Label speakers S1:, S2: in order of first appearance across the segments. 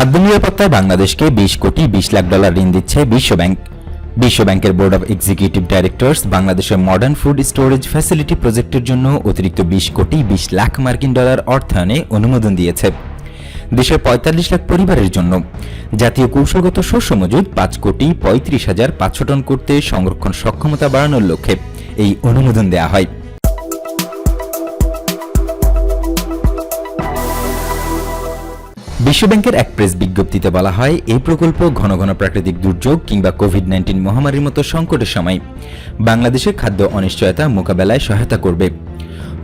S1: খাদ্য নিরাপত্তায় বাংলাদেশকে বিশ কোটি বিশ লাখ ডলার ঋণ দিচ্ছে বিশ্বব্যাংক। বিশ্বব্যাংকের বোর্ড অব এক্সিকিউটিভ ডাইরেক্টরস বাংলাদেশের মডার্ন ফুড স্টোরেজ ফ্যাসিলিটি প্রজেক্টের জন্য অতিরিক্ত বিশ কোটি বিশ লাখ মার্কিন ডলার অর্থায়নে অনুমোদন দিয়েছে। দেশের পঁয়তাল্লিশ লাখ পরিবারের জন্য জাতীয় কৌশলগত শস্য মজুদ পাঁচ কোটি পঁয়ত্রিশ হাজার পাঁচশো টন করতে সংরক্ষণ সক্ষমতা বাড়ানোর লক্ষ্যে এই অনুমোদন দেওয়া হয়। বিশ্বব্যাংকের এক প্রেস বিজ্ঞপ্তিতে বলা হয়, এই প্রকল্প ঘন ঘন প্রাকৃতিক দুর্যোগ কিংবা কোভিড নাইন্টিন মহামারীর মতো সংকটের সময় বাংলাদেশের খাদ্য অনিশ্চয়তা মোকাবেলায় সহায়তা করবে।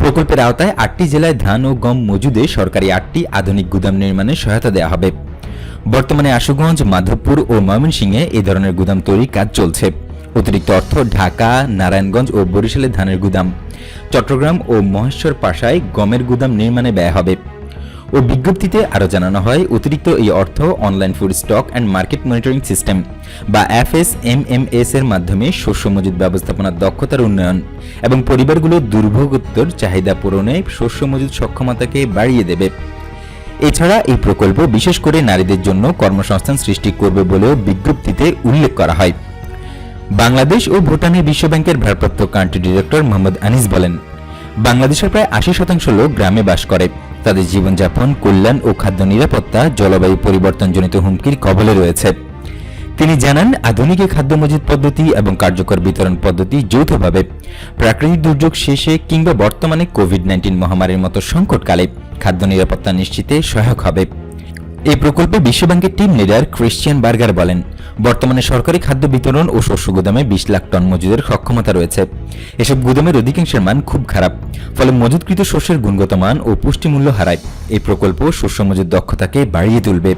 S1: প্রকল্পের আওতায় আটটি জেলায় ধান ও গম মজুদে সরকারি আটটি আধুনিক গুদাম নির্মাণে সহায়তা দেওয়া হবে। বর্তমানে আশুগঞ্জ, মাধবপুর ও ময়মনসিংহে এই ধরনের গুদাম তৈরির কাজ চলছে। অতিরিক্ত অর্থ ঢাকা, নারায়ণগঞ্জ ও বরিশালে ধানের গুদাম। চট্টগ্রাম ও মহেশ্বর পাশায় গমের গুদাম নির্মাণে ব্যয় হবে। ও বিজ্ঞপ্তিতে আরও জানানো হয়, অতিরিক্ত এই অর্থ online food stock and market monitoring system বা এফএসএমএমএস এর মাধ্যমে শস্য মজুদ ব্যবস্থাপনার দক্ষতার উন্নয়ন এবং পরিবারগুলোর দুর্ভোগোত্তর চাহিদা পূরণে শস্য মজুদ সক্ষমতাকে বাড়িয়ে দেবে। এছাড়া এই প্রকল্প বিশেষ করে নারীদের জন্য কর্মসংস্থান সৃষ্টি করবে বলেও বিজ্ঞপ্তিতে উল্লেখ করা হয়। বাংলাদেশ ও ভুটানে বিশ্বব্যাংকের ভারপ্রাপ্ত কান্ট্রি ডিরেক্টর মোহাম্মদ আনিস বলেন, বাংলাদেশের প্রায় আশি শতাংশ লোক গ্রামে বাস করে। তাদের জীবনযাপন, কল্যাণ ও খাদ্য নিরাপত্তা, জলবায়ু পরিবর্তনজনিত হুমকির কবলে রয়েছে। তিনি জানান, আধুনিক খাদ্য মজুদ পদ্ধতি এবং কার্যকর বিতরণ পদ্ধতি যৌথভাবে প্রাকৃতিক দুর্যোগ শেষে কিংবা বর্তমানে কোভিড নাইন্টিন মহামারীর মতো সংকটকালে খাদ্য নিরাপত্তা নিশ্চিতে সহায়ক হবে। এই প্রকল্পে বিশ্বব্যাংকের টিম লিডার ক্রিশ্চিয়ান বার্গার বলেন, বর্তমানে সরকারি খাদ্য বিতরণ ও শস্য গুদামে বিশ লাখ টন মজুদের সক্ষমতা রয়েছে। এসব গুদামের অধিকাংশের মান খুব খারাপ, ফলে মজুদকৃত শস্যের গুণগত মান ও পুষ্টিমূল্য হারায়। এই প্রকল্প শস্য মজুদ দক্ষতাকে বাড়িয়ে তুলবে।